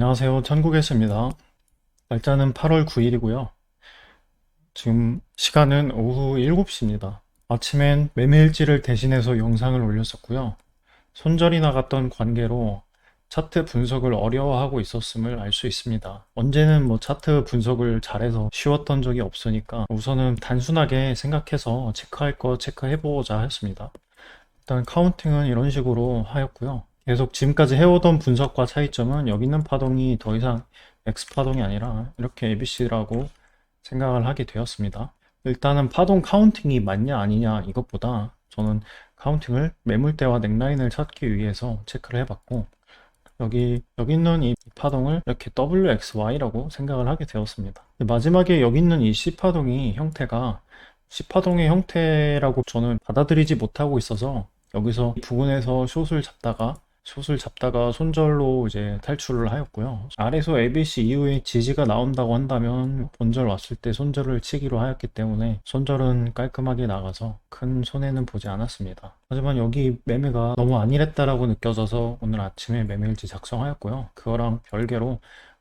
안녕하세요. 천국에스입니다. 날짜는 8월 9일이고요. 지금 시간은 오후 7시입니다. 아침엔 매매일지를 대신해서 영상을 올렸었고요. 손절이 나갔던 관계로 차트 분석을 어려워하고 있었음을 알 수 있습니다. 언제는 뭐 차트 분석을 잘해서 쉬웠던 적이 없으니까 우선은 단순하게 생각해서 체크할 거 체크해보자 했습니다. 일단 카운팅은 이런 식으로 하였고요. 계속 지금까지 해오던 분석과 차이점은 여기 있는 파동이 더 이상 X 파동이 아니라 이렇게 ABC라고 생각을 하게 되었습니다. 일단은 파동 카운팅이 맞냐 아니냐 이것보다 저는 카운팅을 매물대와 넥라인을 찾기 위해서 체크를 해봤고 여기 여기 있는 이 파동을 이렇게 WXY라고 생각을 하게 되었습니다. 마지막에 여기 있는 이 C파동이 형태가 C파동의 형태라고 저는 받아들이지 못하고 있어서 여기서 이 부분에서 숏을 잡다가 숏을 잡다가 손절로 이제 탈출을 하였고요. 아래서 ABC 이후에 지지가 나온다고 한다면 본절 왔을 때 손절을 치기로 하였기 때문에 손절은 깔끔하게 나가서 큰 손해는 보지 않았습니다. 하지만 여기 매매가 너무 안일했다라고 느껴져서 오늘 아침에 매매일지 작성하였고요. 그거랑 별개로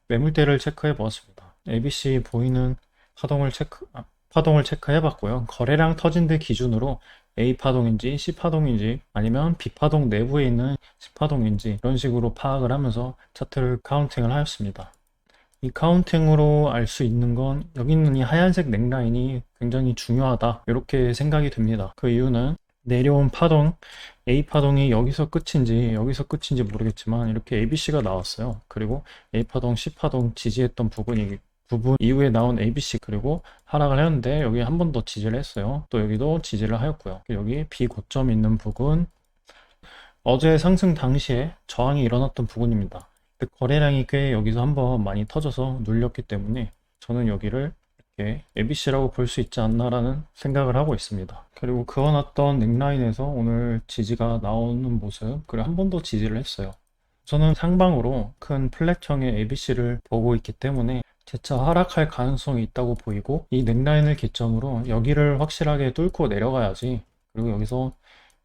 매물대를 체크해 보았습니다. ABC 보이는 파동을 체크, 아, 파동을 체크해 봤고요. 거래량 터진 데 기준으로 A 파동인지 C 파동인지 아니면 B 파동 내부에 있는 C 파동인지 이런 식으로 파악을 하면서 차트를 카운팅을 하였습니다. 이 카운팅으로 알 수 있는 건 여기 있는 이 하얀색 넥라인이 굉장히 중요하다 이렇게 생각이 듭니다. 그 이유는 내려온 파동 A 파동이 여기서 끝인지 여기서 끝인지 모르겠지만 이렇게 ABC가 나왔어요. 그리고 A 파동, C 파동 지지했던 부분이 부분 이후에 나온 ABC 그리고 하락을 했는데 여기 한 번 더 지지를 했어요. 또 여기도 지지를 하였고요. 여기 비고점 있는 부분 어제 상승 당시에 저항이 일어났던 부분입니다. 거래량이 꽤 여기서 한번 많이 터져서 눌렸기 때문에 저는 여기를 이렇게 ABC라고 볼 수 있지 않나라는 생각을 하고 있습니다. 그리고 그어놨던 넥라인에서 오늘 지지가 나오는 모습 그리고 한 번 더 지지를 했어요. 저는 상방으로 큰 플랫형의 ABC를 보고 있기 때문에 재차 하락할 가능성이 있다고 보이고 이 넥라인을 기점으로 여기를 확실하게 뚫고 내려가야지 그리고 여기서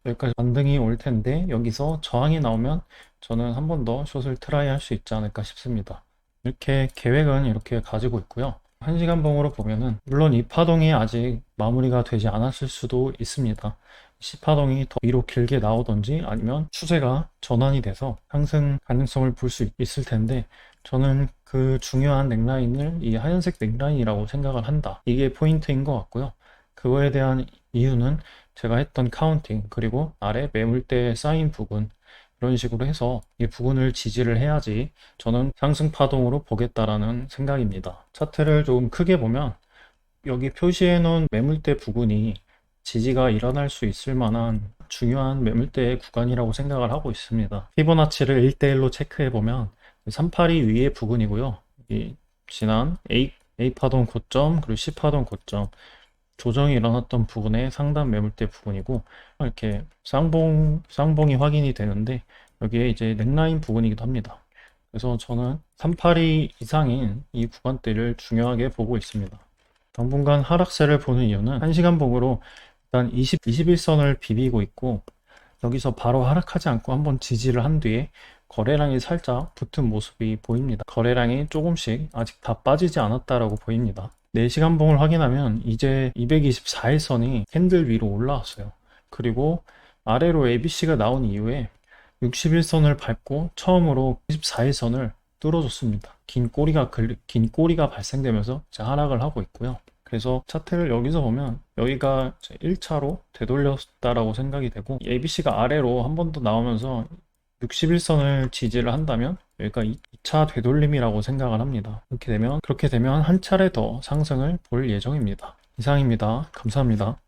여기까지 반등이 올 텐데 여기서 저항이 나오면 저는 한 번 더 숏을 트라이 할 수 있지 않을까 싶습니다. 이렇게 계획은 이렇게 가지고 있고요. 1시간 봉으로 보면은 물론 이 파동이 아직 마무리가 되지 않았을 수도 있습니다. C파동이 더 위로 길게 나오던지 아니면 추세가 전환이 돼서 상승 가능성을 볼 수 있을 텐데 저는 그 중요한 넥라인을 이 하얀색 넥라인이라고 생각을 한다. 이게 포인트인 것 같고요. 그거에 대한 이유는 제가 했던 카운팅 그리고 아래 매물대 쌓인 부분 이런 식으로 해서 이 부분을 지지를 해야지 저는 상승 파동으로 보겠다라는 생각입니다. 차트를 좀 크게 보면 여기 표시해 놓은 매물대 부분이 지지가 일어날 수 있을 만한 중요한 매물대 구간이라고 생각을 하고 있습니다. 피보나치를 1대1로 체크해 보면 382 위의 부분이고요. 이 지난 A, A 파동 고점 그리고 C 파동 고점 조정이 일어났던 부분의 상단 매물대 부분이고 이렇게 쌍봉 쌍봉이 확인이 되는데 여기에 이제 넥라인 부분이기도 합니다. 그래서 저는 382 이상인 이 구간대를 중요하게 보고 있습니다. 당분간 하락세를 보는 이유는 1시간 봉으로 일단 20, 21선을 비비고 있고 여기서 바로 하락하지 않고 한번 지지를 한 뒤에 거래량이 살짝 붙은 모습이 보입니다. 거래량이 조금씩 아직 다 빠지지 않았다라고 보입니다. 4시간 봉을 확인하면 이제 224일선이 캔들 위로 올라왔어요. 그리고 아래로 ABC가 나온 이후에 61선을 밟고 처음으로 24일선을 뚫어줬습니다. 긴 꼬리가 긴 꼬리가 발생되면서 하락을 하고 있고요. 그래서 차트를 여기서 보면 여기가 1차로 되돌렸다라고 생각이 되고 ABC가 아래로 한 번 더 나오면서 61선을 지지를 한다면 여기가 2차 되돌림이라고 생각을 합니다. 그렇게 되면 그렇게 되면 한 차례 더 상승을 볼 예정입니다. 이상입니다. 감사합니다.